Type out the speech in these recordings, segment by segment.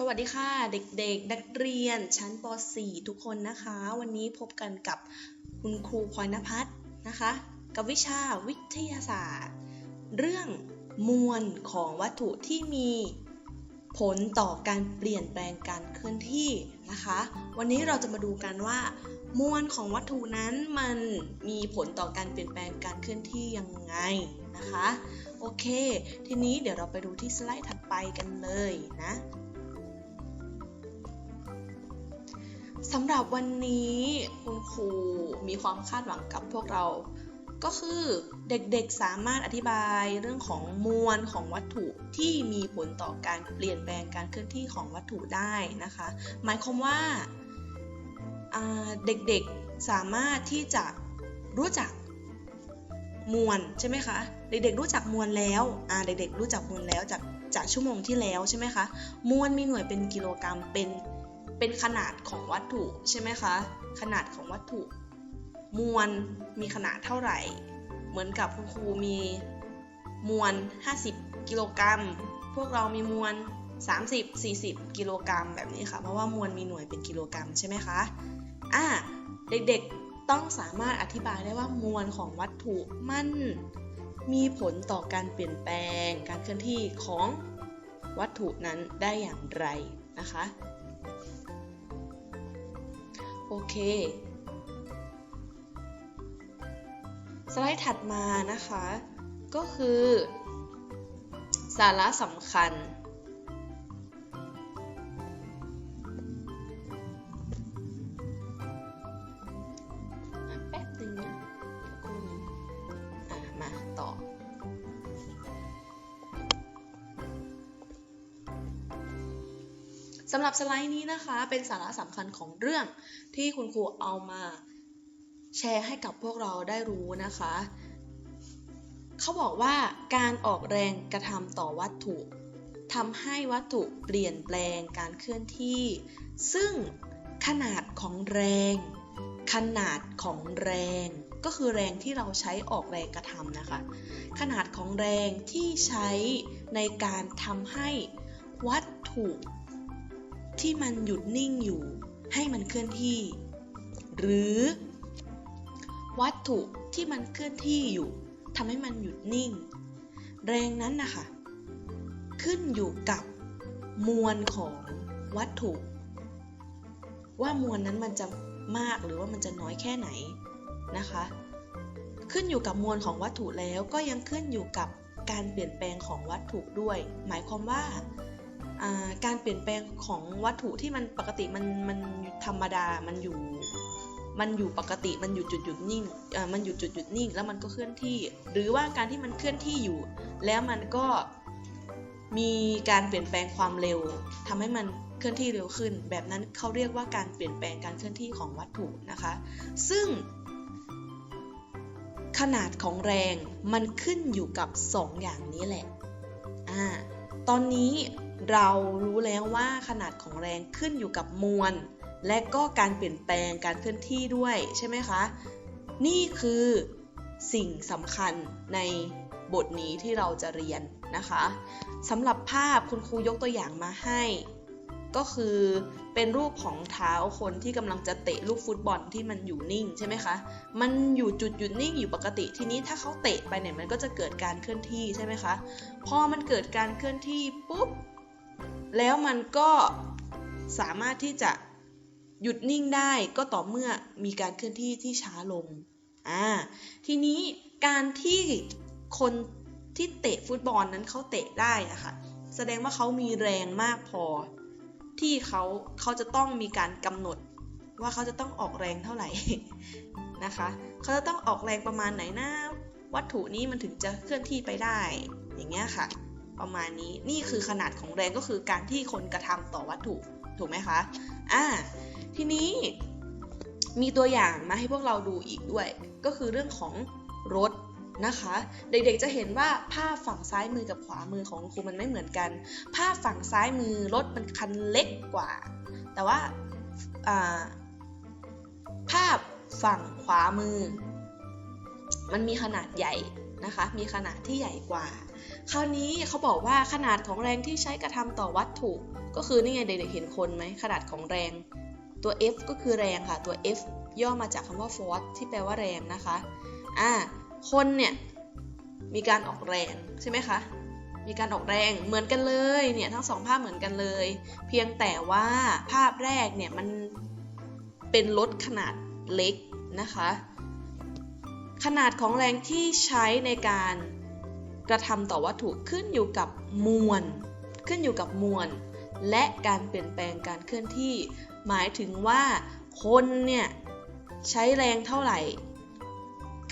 สวัสดีค่ะเด็กๆ นักเรียนชั้นป .4 ทุกคนนะคะ วันนี้พบกันกับคุณครูพลอยนภัสนะคะ กับวิชาวิทยาศาสตร์ เรื่องมวลของวัตถุที่มีผลต่อการเปลี่ยนแปลงการเคลื่อนที่นะคะ วันนี้เราจะมาดูกันว่า มวลของวัตถุนั้นมันมีผลต่อการเปลี่ยนแปลงการเคลื่อนที่ยังไงนะคะ โอเค ทีนี้เดี๋ยวเราไปดูที่สไลด์ถัดไปกันเลยนะ สำหรับวันนี้คุณครูมีความคาดหวังกับพวกเรา ก็คือเด็กๆสามารถอธิบายเรื่องของมวลของวัตถุที่มีผลต่อการเปลี่ยนแปลงการเคลื่อนที่ของวัตถุได้นะคะ หมายความว่าเด็กๆสามารถที่จะรู้จักมวลใช่ไหมคะเด็กๆรู้จักมวลแล้วอ่าเด็กๆรู้จักมวลแล้วจากจากชั่วโมงที่แล้วใช่ไหมคะมวลมีหน่วยเป็นกิโลกรัมเป็น เป็นขนาดของวัตถุใช่ไหมคะ ขนาดของวัตถุ มวลมีขนาดเท่าไหร่ เหมือนกับคุณครูมีมวล 50 กิโลกรัม พวกเรามีมวล 30 40 กิโลกรัมแบบนี้ค่ะ เพราะว่ามวลมีหน่วยเป็นกิโลกรัมใช่ไหมคะ อะเด็กๆต้องสามารถอธิบายได้ว่ามวลของวัตถุมันมีผลต่อการเปลี่ยนแปลงการเคลื่อนที่ของวัตถุนั้นได้อย่างไรนะคะ โอเค สไลด์ถัดมานะคะ ก็คือ สาระสำคัญ สไลด์นี้นะคะเป็นสาระสำคัญของเรื่องที่คุณครูเอามาแชร์ให้กับพวกเราได้รู้นะคะ เขาบอกว่าการออกแรงกระทำต่อวัตถุทำให้วัตถุเปลี่ยนแปลงการเคลื่อนที่ ซึ่งขนาดของแรง ขนาดของแรง ก็คือแรงที่เราใช้ออกแรงกระทำนะคะ ขนาดของแรงที่ใช้ในการทำให้วัตถุ ที่มันหยุดนิ่งอยู่ ให้มันเคลื่อนที่ หรือ วัตถุที่มันเคลื่อนที่อยู่ทำให้มันหยุดนิ่ง แรงนั้นนะคะขึ้นอยู่กับมวลของวัตถุ ว่ามวลนั้นมันจะมากหรือว่ามันจะน้อยแค่ไหนนะคะ ขึ้นอยู่กับมวลของวัตถุแล้วก็ยังขึ้นอยู่กับการเปลี่ยนแปลงของวัตถุด้วย หมายความว่า การเปลี่ยนแปลงของวัตถุที่มันปกติมันมันธรรมดา มันอยู่ มันอยู่ปกติ มันอยู่จุดหยุดนิ่งมันอยู่จุดหยุดนิ่ง แล้วมันก็เคลื่อนที่ หรือว่าการที่มันเคลื่อนที่อยู่ แล้วมันก็มีการเปลี่ยนแปลงความเร็วทำให้มันเคลื่อนที่เร็วขึ้น แบบนั้นเขาเรียกว่าการเปลี่ยนแปลงการเคลื่อนที่ของวัตถุนะคะ ซึ่ง ขนาดของแรงมันขึ้นอยู่กับ 2อย่างนี้แหละอ่าตอนนี้ เรารู้แล้วว่าขนาดของแรงขึ้นอยู่กับมวล และก็การเปลี่ยนแปลงการเคลื่อนที่ด้วยใช่ไหมคะ นี่คือสิ่งสำคัญในบทนี้ที่เราจะเรียนนะคะสำหรับภาพคุณครูยกตัวอย่างมาให้ ก็คือเป็นรูปของเท้าคนที่กำลังจะเตะลูกฟุตบอลที่มันอยู่นิ่งใช่ไหมคะ มันอยู่จุดหยุดนิ่งอยู่ปกติทีนี้ถ้าเขาเตะไปเนี่ยมันก็จะเกิดการเคลื่อนที่ใช่ไหมคะ พอมันเกิดการเคลื่อนที่ปุ๊บ แล้วมันก็สามารถที่จะหยุดนิ่งได้ก็ต่อเมื่อมีการเคลื่อนที่ที่ช้าลงอ่าทีนี้การที่คนที่เตะฟุตบอลนั้นเขาเตะได้อะค่ะแสดงว่าเขามีแรงมากพอ ที่เขาเขาจะต้องมีการกำหนดว่าเขาจะต้องออกแรงเท่าไหร่นะคะเขาจะต้องออกแรงประมาณไหนนะวัตถุนี้มันถึงจะเคลื่อนที่ไปได้อย่างเงี้ยค่ะ ประมาณนี้นี่คือขนาดของแรงก็คือการที่คนกระทำต่อวัตถุถูกไหมคะอ่าทีนี้มีตัวอย่างมาให้พวกเราดูอีกด้วย ก็คือเรื่องของรถนะคะ เด็กๆจะเห็นว่าภาพฝั่งซ้ายมือกับขวามือของครูมันไม่เหมือนกัน ภาพฝั่งซ้ายมือรถมันคันเล็กกว่า แต่ว่าภาพฝั่งขวามือ มันมีขนาดใหญ่นะคะ มีขนาดที่ใหญ่กว่า คราวนี้เขาบอกว่าขนาดของแรงที่ใช้กระทำต่อวัตถุ ก็คือนี่ไงเด็กๆเห็นคนไหมขนาดของแรง ตัว F ก็คือแรงค่ะ ตัว F ย่อมาจากคำว่า force ที่แปลว่าแรงนะคะอ่าคนเนี่ยมีการออกแรงใช่ไหมคะมีการออกแรงเหมือนกันเลยเนี่ยทั้งสองภาพเหมือนกันเลย เพียงแต่ว่าภาพแรกเนี่ยมันเป็นรถขนาดเล็กนะคะ ขนาดของแรงที่ใช้ในการ กระทำต่อวัตถุขึ้นอยู่กับมวล ขึ้นอยู่กับมวล และการเปลี่ยนแปลงการเคลื่อนที่ หมายถึงว่าคนเนี่ยใช้แรงเท่าไหร่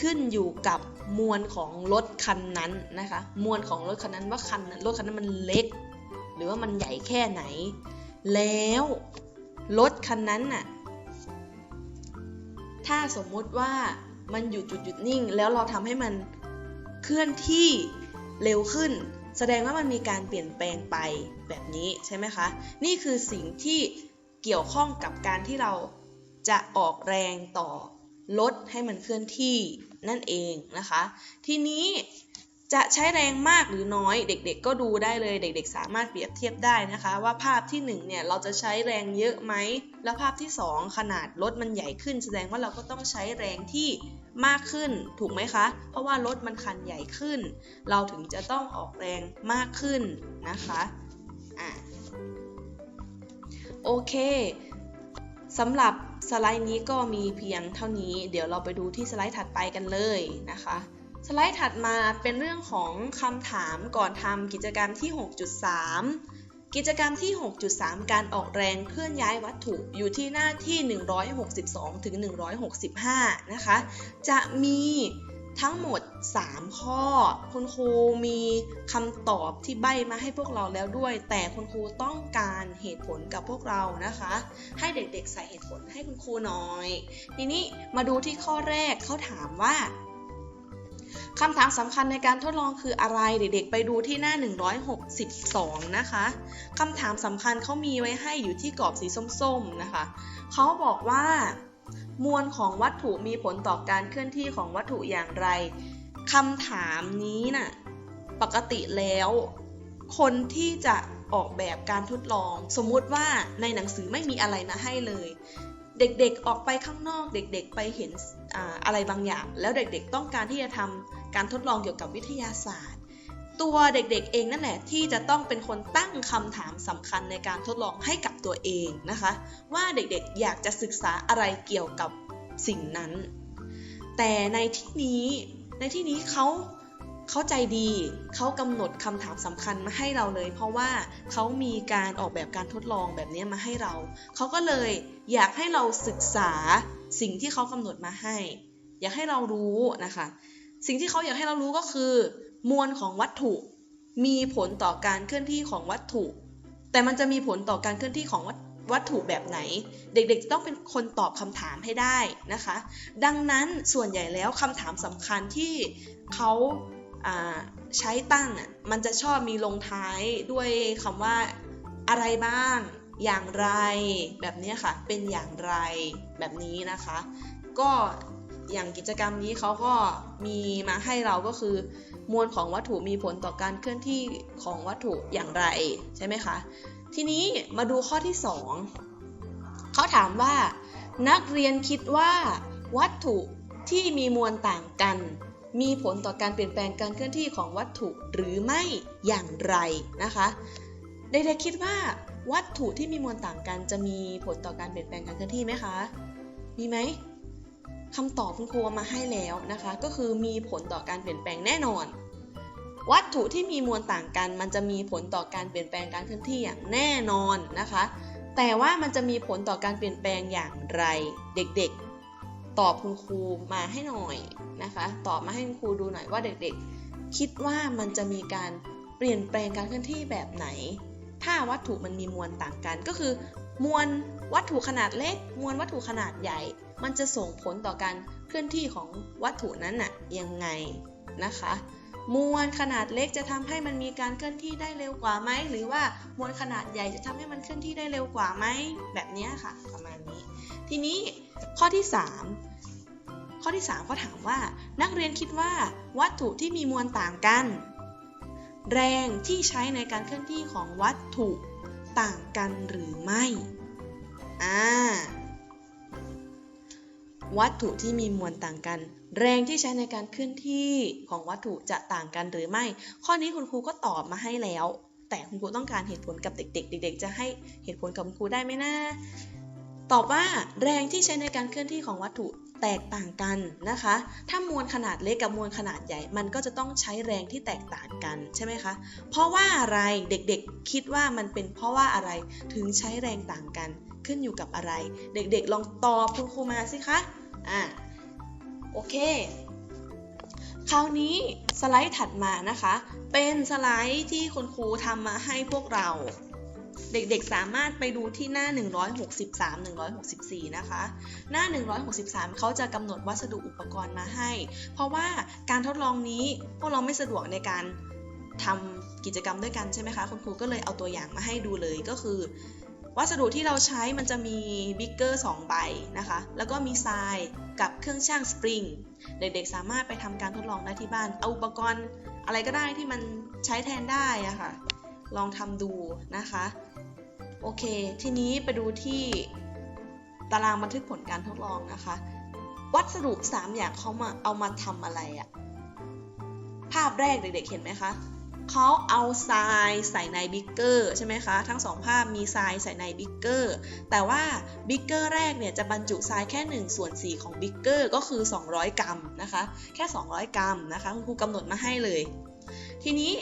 ขึ้นอยู่กับมวลของรถคันนั้นนะคะ มวลของรถคันนั้นว่าคันรถคันนั้นมันเล็ก หรือว่ามันใหญ่แค่ไหน แล้วรถคันนั้นน่ะถ้าสมมุติว่ามันหยุดจุดหยุดนิ่ง แล้วเราทำให้มันเคลื่อนที่ เร็วขึ้น แสดงว่ามันมีการเปลี่ยนแปลงไปแบบนี้ใช่ไหมคะ นี่คือสิ่งที่เกี่ยวข้องกับการที่เราจะออกแรงต่อรถให้มันเคลื่อนที่นั่นเองนะคะ ทีนี้ จะใช้แรงมากหรือน้อย เด็กๆ ก็ดูได้เลย เด็ก ๆ สามารถเปรียบเทียบได้นะคะ ว่าภาพที่1เนี่ยเราจะใช้แรงเยอะไหม แล้วภาพที่ 2 ขนาดรถมันใหญ่ขึ้น แสดงว่าเราก็ต้องใช้แรงที่มากขึ้นถูกไหมคะ เพราะว่ารถมันคันใหญ่ขึ้น เราถึงจะต้องออกแรงมากขึ้นนะคะอะโอเคสำหรับสไลด์นี้ก็มีเพียงเท่านี้ เดี๋ยวเราไปดูที่สไลด์ถัดไปกันเลยนะคะ สไลด์ถัดมาเป็นเรื่องของคำถามก่อนทำกิจกรรมที่ 6.3 กิจกรรมที่ 6.3 การออกแรงเคลื่อนย้ายวัตถุอยู่ที่หน้าที่ 162ถึง165 นะคะ จะมีทั้งหมด 3 ข้อ คุณครูมีคำตอบที่ใบมาให้พวกเราแล้วด้วย แต่คุณครูต้องการเหตุผลกับพวกเรานะคะ ให้เด็กๆใส่เหตุผลให้คุณครูหน่อย ทีนี้มาดูที่ข้อแรกเขาถามว่า คำถามสำคัญในการทดลองคืออะไรเด็กๆ ไปดูที่หน้า 162 นะคะคำถามสำคัญเขามีไว้ให้อยู่ที่กรอบสีส้มๆนะคะเขาบอกว่า มวลของวัตถุมีผลต่อการเคลื่อนที่ของวัตถุอย่างไรคำถามนี้น่ะปกติแล้ว คนที่จะออกแบบการทดลอง สมมุติว่าในหนังสือไม่มีอะไรมาให้เลย เด็กๆออกไปข้างนอก เด็กๆไปเห็นออะไรบางอย่าง แล้วเด็กๆต้องการที่จะทำ การทดลองเกี่ยวกับวิทยาศาสตร์ ตัวเด็กๆเองนั่นแหละที่จะต้องเป็นคนตั้งคำถามสำคัญในการทดลองให้กับตัวเองนะคะ ว่าเด็กๆอยากจะศึกษาอะไรเกี่ยวกับสิ่งนั้น แต่ในที่นี้ในที่นี้เขาเขาใจดีเขากำหนดคำถามสำคัญมาให้เราเลย เพราะว่าเขามีการออกแบบการทดลองแบบนี้มาให้เรา เขาก็เลยอยากให้เราศึกษาสิ่งที่เขากำหนดมาให้ อยากให้เรารู้นะคะ สิ่งที่เขาอยากให้เรารู้ก็คือ มวลของวัตถุ มีผลต่อการเคลื่อนที่ของวัตถุ แต่มันจะมีผลต่อการเคลื่อนที่ของวัตวัตถุแบบไหน เด็กๆต้องเป็นคนตอบคำถามให้ได้นะคะ ดังนั้นส่วนใหญ่แล้วคำถามสำคัญที่เขาใช้ตั้งมันจะชอบมีลงท้ายด้วยคำว่าอะไรบ้าง อย่างไร แบบนี้ค่ะ เป็นอย่างไรแบบนี้นะคะ ก็ อย่างกิจกรรมนี้เขาก็มีมาให้เราก็คือ มวลของวัตถุมีผลต่อการเคลื่อนที่ของวัตถุอย่างไรใช่ไหมคะ ทีนี้มาดูข้อที่ 2เขาถามว่า นักเรียนคิดว่า วัตถุที่มีมวลต่างกัน มีผลต่อการเปลี่ยนแปลงการเคลื่อนที่ของวัตถุหรือไม่อย่างไรนะคะเด็กๆคิดว่าวัตถุที่มีมวลต่างกันจะมีผลต่อการเปลี่ยนแปลงการเคลื่อนที่ไหมคะ มีไหม คำตอบคุณครูมาให้แล้วนะคะ ก็คือมีผลต่อการเปลี่ยนแปลงแน่นอน วัตถุที่มีมวลต่างกัน มันจะมีผลต่อการเปลี่ยนแปลงการเคลื่อนที่อย่างแน่นอนนะคะ แต่ว่ามันจะมีผลต่อการเปลี่ยนแปลงอย่างไรเด็กๆ ตอบคุณครูมาให้หน่อยนะคะ ตอบมาให้คุณครูดูหน่อยว่าเด็กๆ คิดว่ามันจะมีการเปลี่ยนแปลงการเคลื่อนที่แบบไหน ถ้าวัตถุมันมีมวลต่างกันก็คือ มวลวัตถุขนาดเล็ก มวลวัตถุขนาดใหญ่ มันจะส่งผลต่อการเคลื่อนที่ของวัตถุนั้นน่ะยังไงนะคะ มวลขนาดเล็กจะทำให้มันมีการเคลื่อนที่ได้เร็วกว่าไหม หรือว่ามวลขนาดใหญ่จะทำให้มันเคลื่อนที่ได้เร็วกว่าไหม แบบนี้ค่ะ ประมาณนี้ ทีนี้ข้อที่ 3 ข้อที่3เขาถามว่า นักเรียนคิดว่าวัตถุที่มีมวลต่างกัน แรงที่ใช้ในการเคลื่อนที่ของวัตถุต่างกันหรือไม่ อ่า วัตถุที่มีมวลต่างกัน แรงที่ใช้ในการเคลื่อนที่ของวัตถุจะต่างกันหรือไม่ ข้อนี้คุณครูก็ตอบมาให้แล้ว แต่คุณครูต้องการเหตุผลกับเด็กๆ เด็ก ๆ จะให้เหตุผลกับคุณครูได้ไหมนะตอบว่าแรงที่ใช้ในการเคลื่อนที่ของวัตถุแตกต่างกันนะคะ ถ้ามวลขนาดเล็กกับมวลขนาดใหญ่ มันก็จะต้องใช้แรงที่แตกต่างกันใช่ไหมคะ เพราะว่าอะไร เด็กๆ คิดว่ามันเป็นเพราะว่าอะไร ถึงใช้แรงต่างกัน ขึ้นอยู่กับอะไร เด็กๆ ลองตอบคุณครูมาสิคะอะโอเค คราวนี้สไลด์ถัดมานะคะ เป็นสไลด์ที่คุณครูทำมาให้พวกเรา เด็กๆ สามารถไปดูที่หน้า 163 164 นะคะ หน้า 163 เขาจะกำหนดวัสดุอุปกรณ์มาให้ เพราะว่าการทดลองนี้พวกเราไม่สะดวกในการทำกิจกรรมด้วยกันใช่ไหมคะ คุณครูก็เลยเอาตัวอย่างมาให้ดูเลยก็คือ วัสดุที่เราใช้มันจะมีบิ๊กเกอร์2ใบนะคะ แล้วก็มีทรายกับเครื่องช่างสปริง เด็กๆสามารถไปทำการทดลองได้ที่บ้าน เอาอุปกรณ์อะไรก็ได้ที่มันใช้แทนได้อะค่ะ ลองทำดูนะคะ โอเค ทีนี้ไปดูที่ตารางบันทึกผลการทดลองนะคะ วัสดุ3อย่างเขามาเอามาทำอะไรอะภาพแรกเด็กๆเห็นไหมคะ เขาเอาทรายใส่ในบิ๊กเกอร์ใช่ไหมคะ ทั้งสองภาพมีทรายใส่ในบิ๊กเกอร์แต่ว่าบิ๊กเกอร์แรกเนี่ยจะบรรจุทรายแค่ 1 ส่วน 4 ของบิ๊กเกอร์ก็คือ 200 กรัมนะคะ แค่ 200 กรัมนะคะคุณครูกำหนดมาให้เลย ทีนี้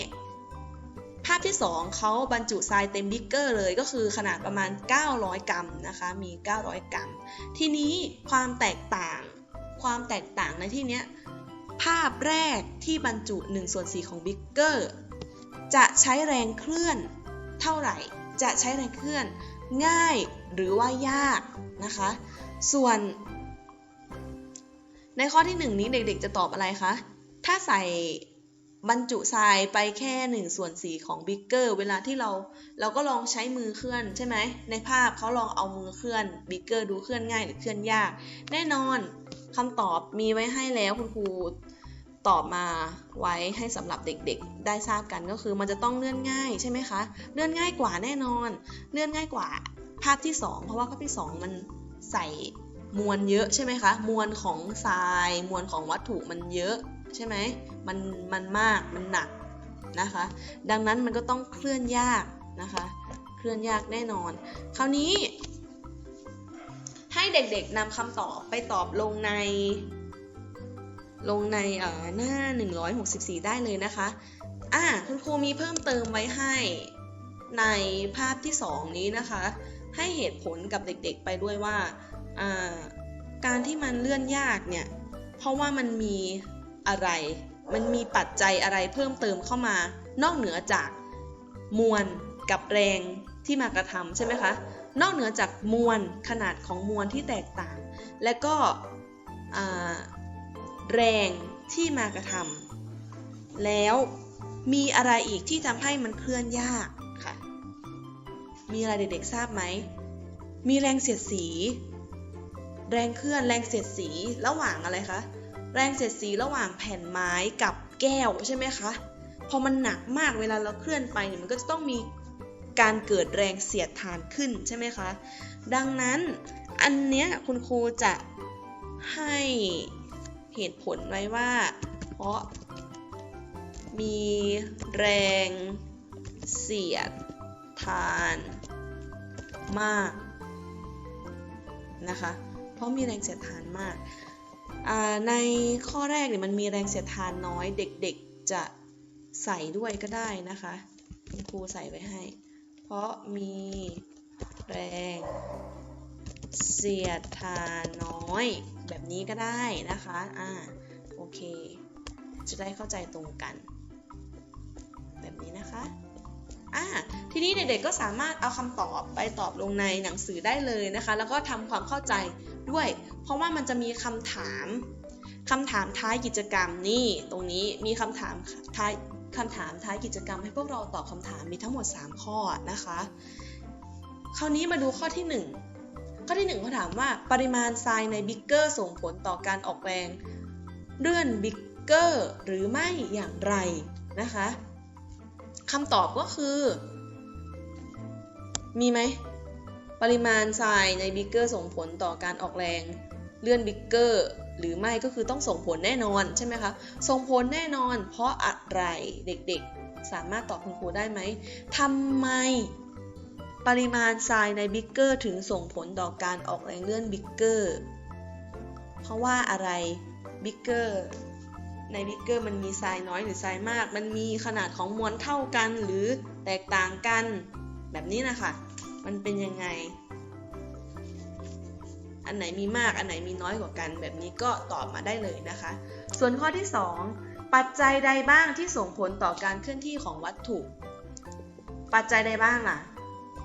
ภาพที่ 2เขาบรรจุทรายเต็มบิ๊กเกอร์เลยก็คือขนาดประมาณ 900 กรัมนะคะมี 900 กรัม ทีนี้ความแตกต่างความแตกต่างในที่นี้ภาพแรกที่บรรจุ1ส่วน4ของบิ๊กเกอร์ จะใช้แรงเคลื่อน เท่าไหร่ จะใช้แรงเคลื่อน ง่ายหรือว่ายากนะคะ ส่วนในข้อที่ 1 นี้เด็ก ๆ จะตอบอะไรคะ ถ้าใส่บรรจุทรายไปแค่1ส่วน4ของบิ๊กเกอร์เวลาที่เราเราก็ลองใช้มือเคลื่อนใช่ไหม ในภาพเขาลองเอามือเคลื่อนบิ๊กเกอร์ดูเคลื่อนง่ายหรือเคลื่อนยาก แน่นอนคำตอบมีไว้ให้แล้วคุณครู ตอบมาไว้ให้สำหรับเด็กๆ ได้ทราบกันก็คือมันจะต้องเลื่อนง่ายใช่ไหมคะเลื่อนง่ายกว่าแน่นอน เลื่อนง่ายกว่าภาพที่ 2 เพราะว่าภาพที่ 2 มันใส่มวลเยอะใช่ไหมคะ มวลของทราย มวลของวัตถุมันเยอะใช่ไหมมันมันมากมันหนักนะคะ ดังนั้นมันก็ต้องเคลื่อนยากนะคะ เคลื่อนยากแน่นอน คราวนี้ ให้เด็กๆนำคำตอบไปตอบลงใน ลงในหน้า 164 ได้เลยนะคะอ่าคุณครูมีเพิ่มเติมไว้ให้ในภาพที่ 2 นี้นะคะ ให้เหตุผลกับเด็กๆไปด้วยว่าการที่มันเลื่อนยากเนี่ย เพราะว่ามันมีอะไร มันมีปัจจัยอะไรเพิ่มเติมเข้ามานอกเหนือจากมวลกับแรงที่มากระทำใช่ไหมคะ นอกเหนือจากมวลขนาดของมวลที่แตกต่าง และก็ แรงที่มากระทำแล้วมีอะไรอีกที่ทำให้มันเคลื่อนยากค่ะ มีอะไรเด็กๆทราบไหม มีแรงเสียดสี แรงเคลื่อนแรงเสียดสีระหว่างอะไรคะ แรงเสียดสีระหว่างแผ่นไม้กับแก้วใช่ไหมคะ พอมันหนักมากเวลาเราเคลื่อนไปเนี่ยมันก็จะต้องมีการเกิดแรงเสียดทานขึ้นใช่ไหมคะ ดังนั้นอันเนี้ยคุณครูจะให้ เหตุผลไว้ว่า เพราะมีแรงเสียดทานมากนะคะ เพราะมีแรงเสียดทานมาก ในข้อแรกเนี่ยมันมีแรงเสียดทานน้อยเด็กๆจะใส่ด้วยก็ได้นะคะคุณครูใส่ไว้ให้ เพราะมีแรงเสียดทานน้อย แบบนี้ก็ได้นะคะ อ่า โอเค จะได้เข้าใจตรงกัน แบบนี้นะคะ อ่า ทีนี้เด็กๆก็สามารถเอาคำตอบไปตอบลงในหนังสือได้เลยนะคะ แล้วก็ทำความเข้าใจด้วย เพราะว่ามันจะมีคำถามคำถามท้ายกิจกรรมนี่ตรงนี้มีคำถามท้ายคำถามท้ายกิจกรรม ให้พวกเราตอบคำถามมีทั้งหมด 3 ข้อนะคะ คราวนี้มาดูข้อที่ 1 ข้อที่ 1เขาถามว่าปริมาณทรายในบิ๊กเกอร์ส่งผลต่อการออกแรงเลื่อนบิ๊กเกอร์หรือไม่อย่างไรนะคะคำตอบก็คือ มีไหม ปริมาณทรายในบิ๊กเกอร์ส่งผลต่อการออกแรงเลื่อนบิ๊กเกอร์หรือไม่ก็คือต้องส่งผลแน่นอนใช่ไหมคะ ส่งผลแน่นอนเพราะอะไรเด็กๆ สามารถตอบคุณครูได้ไหมทำไม ปริมาณทรายในบิ๊กเกอร์ถึงส่งผลต่อการออกแรงเลื่อนบิ๊กเกอร์ เพราะว่าอะไรบิ๊กเกอร์ในบิ๊กเกอร์มันมีทรายน้อยหรือทรายมาก มันมีขนาดของมวลเท่ากันหรือแตกต่างกัน แบบนี้นะคะ มันเป็นยังไง อันไหนมีมาก อันไหนมีน้อยกว่ากัน แบบนี้ก็ตอบมาได้เลยนะคะ ส่วนข้อที่ 2 ปัจจัยใดบ้างที่ส่งผลต่อการเคลื่อนที่ของวัตถุ ปัจจัยใดบ้างล่ะ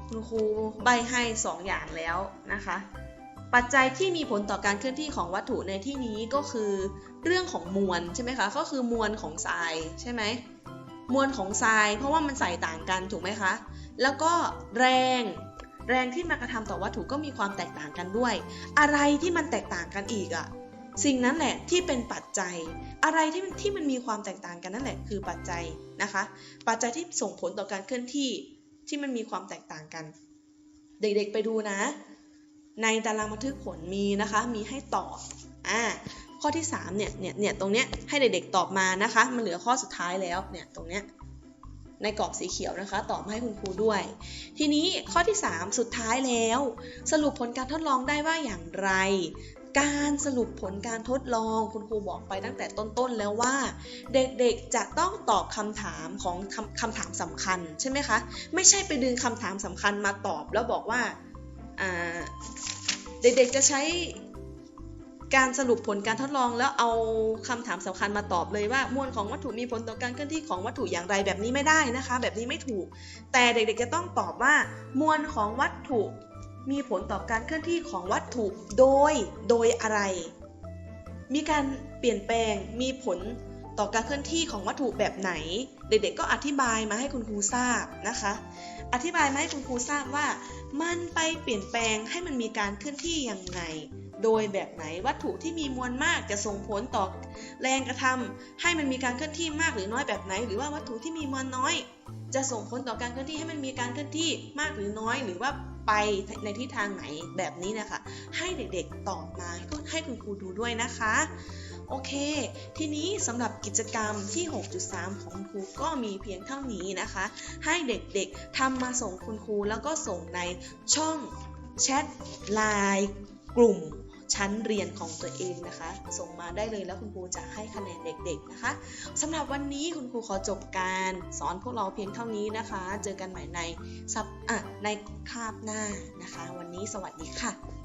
คุณครูใบให้ 2 อย่างแล้วนะคะ ปัจจัยที่มีผลต่อการเคลื่อนที่ของวัตถุในที่นี้ก็คือเรื่องของมวลใช่ไหมคะ ก็คือมวลของทรายใช่ไหมมวลของทราย เพราะว่ามันใส่ต่างกันถูกไหมคะ แล้วก็แรงแรงที่มากระทำต่อวัตถุก็มีความแตกต่างกันด้วย อะไรที่มันแตกต่างกันอีกอะสิ่งนั้นแหละที่เป็นปัจจัย อะไรที่ที่มันมีความแตกต่างกันนั่นแหละคือปัจจัยนะคะ ปัจจัยที่ส่งผลต่อการเคลื่อนที่ ที่มันมีความแตกต่างกัน เด็กๆไปดูนะ ในตารางบันทึกผลมีนะคะ มีให้ตอบอ่าข้อที่3เนี่ยเนี่ยเนี่ยตรงเนี้ยให้เด็กๆตอบมานะคะ มันเหลือข้อสุดท้ายแล้วเนี่ยตรงเนี้ยในกรอบสีเขียวนะคะ ตอบมาให้คุณครูด้วย ทีนี้ข้อที่ 3 สุดท้ายแล้ว สรุปผลการทดลองได้ว่าอย่างไร การสรุปผลการทดลองคุณครูบอกไปตั้งแต่ต้นๆแล้วว่า เด็กๆจะต้องตอบคำถามของคำคำถามสำคัญใช่ไหมคะ ไม่ใช่ไปดึงคำถามสำคัญมาตอบแล้วบอกว่าอ่าเด็กๆจะใช้การสรุปผลการทดลองแล้วเอาคำถามสำคัญมาตอบเลยว่ามวลของวัตถุมีผลต่อการเคลื่อนที่ของวัตถุอย่างไรแบบนี้ไม่ได้นะคะ แบบนี้ไม่ถูก แต่เด็กๆจะต้องตอบว่ามวลของวัตถุ มีผลต่อการเคลื่อนที่ของวัตถุโดย โดยอะไร มีการเปลี่ยนแปลงมีผลต่อการเคลื่อนที่ของวัตถุแบบไหน เด็กๆก็อธิบายมาให้คุณครูทราบนะคะ อธิบายมาให้คุณครูทราบว่า มันไปเปลี่ยนแปลงให้มันมีการเคลื่อนที่ยังไง โดยแบบไหนวัตถุที่มีมวลมากจะส่งผลต่อแรงกระทำให้มันมีการเคลื่อนที่มากหรือน้อยแบบไหน หรือว่าวัตถุที่มีมวลน้อย จะส่งผลต่อการเคลื่อนที่ให้มันมีการเคลื่อนที่มากหรือน้อย หรือว่า ไปในทิศทางไหนแบบนี้นะคะ ให้เด็กๆตอบมาก็ให้คุณครูดูด้วยนะคะ โอเค ทีนี้สำหรับกิจกรรมที่ 6.3 ของคุณครูก็มีเพียงเท่านี้นะคะ ให้เด็กๆทำมาส่งคุณครูแล้วก็ส่งในช่องแชทไลน์กลุ่ม ชั้นเรียนของตัวเองนะคะ ส่งมาได้เลยแล้วคุณครูจะให้คะแนนเด็กๆนะคะสำหรับวันนี้คุณครูขอจบการสอนพวกเราเพียงเท่านี้นะคะ เจอกันใหม่ในสัปอะในคาบหน้านะคะ วันนี้สวัสดีค่ะ